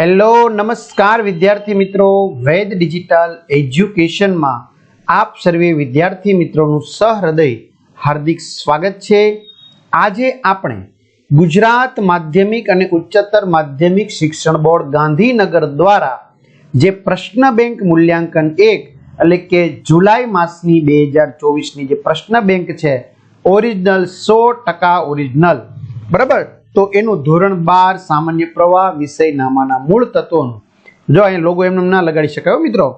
Hello, નમસ્કાર વિદ્યાર્થી મિત્રો. વેદ ડિજિટલ એજ્યુકેશનમાં આપ સર્વે વિદ્યાર્થી મિત્રોનું સહૃદય, હાર્દિક સ્વાગત છે. આજે આપણે ગુજરાત માધ્યમિક અને ઉચ્ચતર માધ્યમિક શિક્ષણ બોર્ડ ગાંધીનગર દ્વારા જે પ્રશ્ન બેંક મૂલ્યાંકન એક, એટલે કે જુલાઈ માસની બે હજાર ચોવીસની જે પ્રશ્ન બેંક છે, ઓરિજિનલ સો ટકા ઓરિજિનલ. બરાબર? તો એનું ધોરણ બાર સામાન્ય પ્રવાહ વિષય નામાના મૂળ તત્વોનું. જો અહીંયા લોગો એમને ના લગાડી શકાય મિત્રો.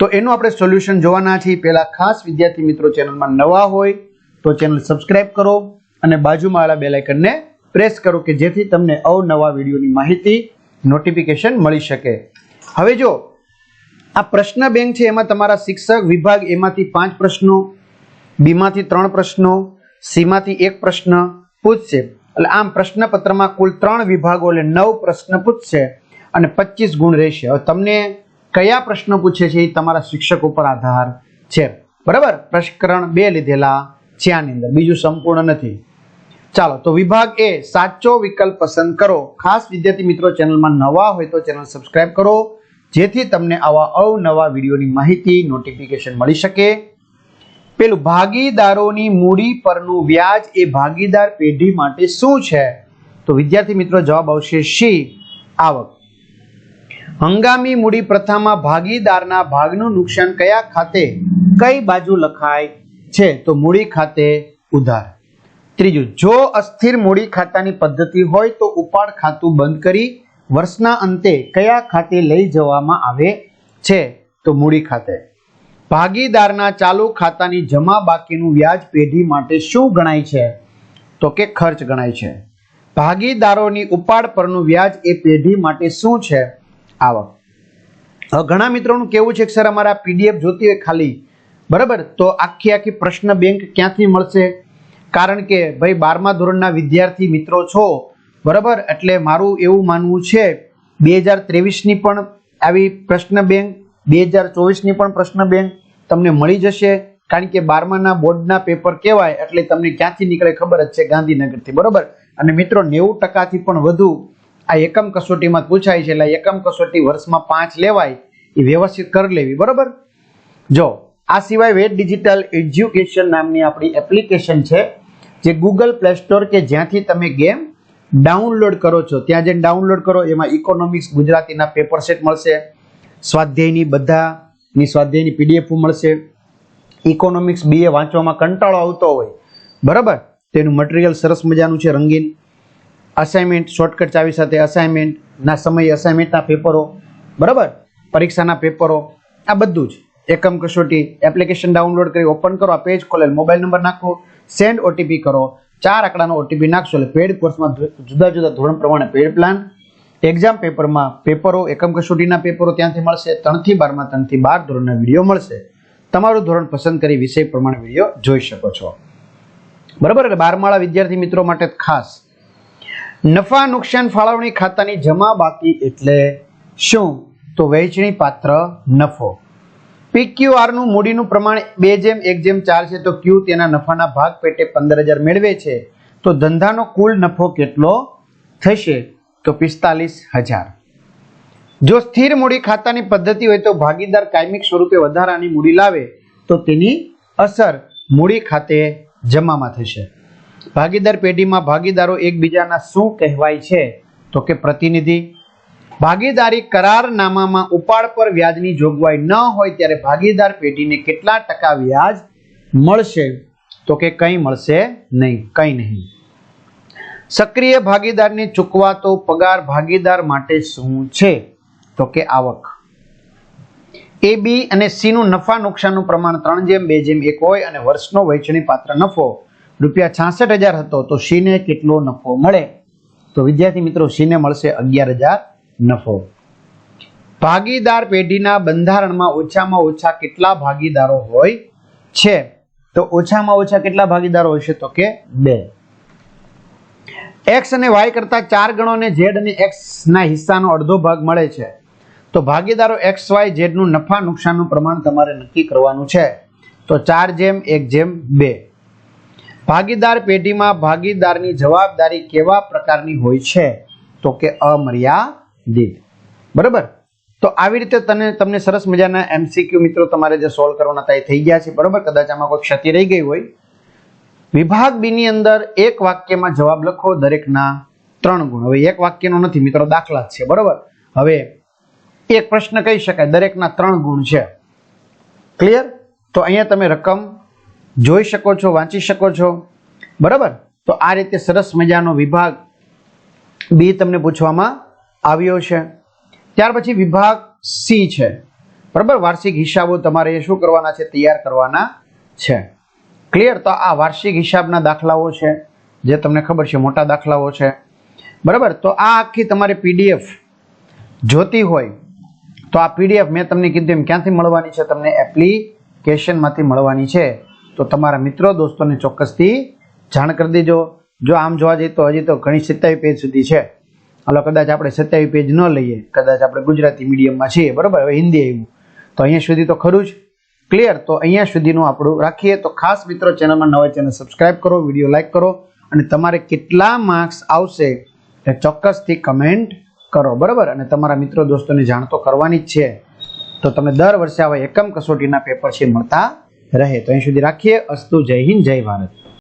તો એનું આપણે સોલ્યુશન જોવાના છીએ. પહેલાં ખાસ વિદ્યાર્થી મિત્રો ચેનલમાં નવા હોય તો ચેનલ સબસ્ક્રાઇબ કરો અને બાજુમાં આવેલા આઇકનને પ્રેસ કરો કે જેથી તમને અવનવા વિડીયોની માહિતી નોટિફિકેશન મળી શકે. હવે જો, આ પ્રશ્ન બેંક છે, એમાં તમારા શિક્ષક વિભાગ એમાંથી પાંચ પ્રશ્નો, બીમાંથી ત્રણ પ્રશ્નો, સીમાંથી એક પ્રશ્ન પૂછશે. એટલે આમ પ્રશ્નપત્રમાં કુલ ત્રણ વિભાગો એટલે નવ પ્રશ્ન પૂછશે અને પચીસ ગુણ રહેશે. હવે તમને કયા પ્રશ્નો પૂછે છે એ તમારા શિક્ષક ઉપર આધાર છે. બરાબર? પ્રશ્કરણ બે લીધેલા છે આની અંદર. બીજું સંપૂર્ણ નથી. ચાલો, તો વિભાગ એ, સાચો વિકલ્પ પસંદ કરો. ખાસ વિદ્યાર્થી મિત્રો, ચેનલમાં નવા હોય તો ચેનલ સબસ્ક્રાઇબ કરો, જેથી તમને આવા અવનવા વિડીયોની માહિતી, નોટિફિકેશન મળી શકે. પેલું ભાગીદારોની મૂડી પરનું વ્યાજ એ ભાગીદાર પેઢી માટે શું છે? તો વિદ્યાર્થી મિત્રો જવાબ આવશે શી આવક. હંગામી મૂડી પ્રથામાં ભાગીદારના ભાગનું નુકસાન કયા ખાતે, કઈ બાજુ લખાય છે? તો મૂડી ખાતે ઉધાર. ત્રીજું, જો અસ્થિર મૂડી ખાતાની પદ્ધતિ હોય તો ઉપાડ ખાતું બંધ કરી વર્ષના અંતે કયા ખાતે લઈ જવામાં આવે છે? તો મૂડી ખાતે. ભાગીદારના ચાલુ ખાતાની જમા બાકીનું વ્યાજ પેઢી માટે શું ગણાય છે? તો કે ખર્ચ ગણાય છે. ભાગીદારોની ઉપાડ પરનું વ્યાજ એ પેઢી માટે શું છે? આવક. ઘણા મિત્રોનું કેવું છે કે સર અમારા પીડીએફ જોતી હોય ખાલી. બરાબર? તો આખી આખી પ્રશ્ન બેંક ક્યાંથી મળશે? કારણ કે ભાઈ બારમા ધોરણના વિદ્યાર્થી મિત્રો છો, બરાબર? એટલે મારું એવું માનવું છે, બે હજાર ત્રેવીસની પણ આવી પ્રશ્ન બેંક, બે હજાર ચોવીસની પણ પ્રશ્ન બેંક તમને મળી જશે. કારણ કે બારમાના બોર્ડના પેપર કહેવાય એટલે તમને ક્યાંથી નીકળે ખબર જ છે ગાંધીનગરથી, બરોબર? અને મિત્રો, નેવું ટકાથી પણ વધુ આ એકમ કસોટીમાં પૂછાય છે, એટલે એકમ કસોટી વર્ષમાં પાંચ લેવાય, એ વ્યવસ્થિત કરી લેવી, બરોબર? જો, આ સિવાય વેદ ડિજિટલ એજ્યુકેશન નામની આપણી એપ્લિકેશન છે, જે ગૂગલ પ્લે સ્ટોર કે જ્યાંથી તમે ગેમ ડાઉનલોડ કરો છો. ત્યાં જઈને ડાઉનલોડ કરો, એમાં ઇકોનોમિક્સ ગુજરાતીના પેપર સેટ મળશે, સ્વાધ્યાયની બધાની સ્વાધ્યાયની પીડીએફ મળશે. ઇકોનોમિક્સ બીએ વાંચવામાં કંટાળો આવતો હોય. બરાબર? તેનું મટીરિયલ સરસ મજાનું છે રંગીન. અસાઇનમેન્ટ શોર્ટકટ ચાવી સાથે અસાઇનમેન્ટના સમયે અસાઇનમેન્ટના પેપરો બરાબર? પરીક્ષાના પેપરો આ બધું જ. એકમ કસોટી એપ્લિકેશન ડાઉનલોડ કરી ઓપન કરો, આ પેજ ખોલેલ મોબાઈલ નંબર નાખો સેન્ડ ઓટીપી કરો. ચાર આંકડાનો ઓટીપી નાખશો એટલે પેડ કોર્સમાં જુદા જુદા ધોરણ પ્રમાણે પેડ પ્લાન એક્ઝામ પેપરમાં પેપરો એકમ કસોટીના પેપરો ત્યાંથી મળશે, ત્રણથી બારમાં, ત્રણથી બાર ધોરણના વીડિયો મળશે. તમારું ધોરણ પસંદ કરી વિષય પ્રમાણે વીડિયો જોઈ શકો છો. બરાબર, એટલે બારમાળા વિદ્યાર્થી મિત્રો માટે ખાસ. નફા, નુકસાન, ફાળવણી ખાતાની જમા બાકી એટલે શું? તો વહેંચણી પાત્ર નફો. પીક્યુઆરનું મૂડીનું પ્રમાણ બે જેમ, એક જેમ ચાર છે, તો ક્યુ તેના નફાના ભાગ પેટે પંદર હજાર મેળવે છે. તો ધંધાનો કુલ નફો કેટલો થશે? તો પિસ્તાલીસ હજાર. જો સ્થિર મૂડી ખાતાની પદ્ધતિ હોય તો ભાગીદાર કાયમિક સ્વરૂપે વધારાની મૂડી લાવે, તો તેની અસર મૂડી ખાતે જમામાં થશે. ભાગીદાર પેઢીમાં ભાગીદારો એકબીજાના શું કહેવાય છે? તો કે પ્રતિનિધિ. ભાગીદારી કરારનામામાં ઉપાડ પર વ્યાજની જોગવાઈ ન હોય ત્યારે ભાગીદાર પેઢીને કેટલા ટકા વ્યાજ મળશે? તો કે કંઈ મળશે નહીં, કંઈ નહીં. સક્રિય ભાગીદારને ચૂકવાતો પગાર ભાગીદાર માટે શું છે? તો કે આવક. એ બી અને સી નું નફા નુકસાનનું પ્રમાણ ત્રણ જેમ, બે જેમ, એક હોય અને વર્ષનો વહેંચણી પાત્ર નફો રૂપિયા છાસઠ હજાર હતો, તો સીને કેટલો નફો મળે? તો વિદ્યાર્થી મિત્રો સીને મળશે અગિયાર હજાર નફો. ભાગીદાર પેઢીના બંધારણમાં ઓછામાં ઓછા કેટલા ભાગીદારો હોય છે? તો ઓછામાં ઓછા કેટલા ભાગીદારો હશે? તો કે બે. એક્સ અને વાય કરતા ચાર ગણોને ઝેડ અને એક્સના હિસ્સાનો અડધો ભાગ મળે છે. તો ભાગીદારો એક્સ વાય ઝેડનું નફા નુકસાનનું પ્રમાણ તમારે નક્કી કરવાનું છે. તો ચાર જેમ, એક જેમ, બે. ભાગીદાર પેઢીમાં ભાગીદારની જવાબદારી કેવા પ્રકારની હોય છે? તો કે અમર્યાદિત. બરાબર? તો આવી રીતે તને, તમને સરસ મજાના એમસીક્યુ મિત્રો તમારે જે સોલ્વ કરવાના હતા એ થઈ ગયા છે. બરાબર? કદાચ આમાં કોઈ ક્ષતિ રહી ગઈ હોય વિભાગ બી ની અંદર એક વાક્યમાં જવાબ લખો દરેકના ત્રણ ગુણ. હવે એક વાક્યનો નથી, મિત્રો, દાખલા છે, બરાબર? હવે એક પ્રશ્ન કહી શકાય, દરેકના ત્રણ ગુણ છે. ક્લિયર તો અહીંયા તમે રકમ જોઈ શકો છો, વાંચી શકો છો, બરાબર? તો આ રીતે સરસ મજાનો વિભાગ બી તમને પૂછવામાં આવ્યો છે. ત્યાર પછી વિભાગ સી છે, બરાબર? વાર્ષિક હિસાબો તમારે શું કરવાના છે, તૈયાર કરવાના છે. ક્લિયર તો આ વાર્ષિક હિસાબના દાખલાઓ છે, જે તમને ખબર છે, મોટા દાખલાઓ છે. બરાબર? તો આ આખી તમારી પીડીએફ જોતી હોય, તો આ પીડીએફ મેં તમને કીધું એમ ક્યાંથી મળવાની છે? તમને એપ્લિકેશનમાંથી મળવાની છે. તો તમારા મિત્રો, દોસ્તોને ચોક્કસથી જાણ કરી દેજો. જો આમ જોવા જઈએ તો હજી તો ઘણી સત્યાવી પેજ સુધી છે. હાલો, કદાચ આપણે સત્યાવી પેજ ન લઈએ, કદાચ આપણે ગુજરાતી મીડિયમમાં છીએ. બરાબર? હવે હિન્દી આવ્યું. તો અહીંયા સુધી તો ખરું જ. ક્લિયર તો અહીંયા સુધીનું આપણું રાખીએ. તો ખાસ મિત્રો, ચેનલમાં નવા ચેનલ સબસ્ક્રાઇબ કરો, વીડિયો લાઇક કરો અને તમારે કેટલા માર્ક્સ આવશે એ ચોક્કસથી કમેન્ટ કરો, બરાબર? અને તમારા મિત્રો દોસ્તોને જાણ તો કરવાની જ છે. તો તમને દર વર્ષે આવા એકમ કસોટીના પેપર છે મળતા રહે. તો અહીં સુધી રાખીએ. અસ્તુ, જય હિન્દ, જય ભારત.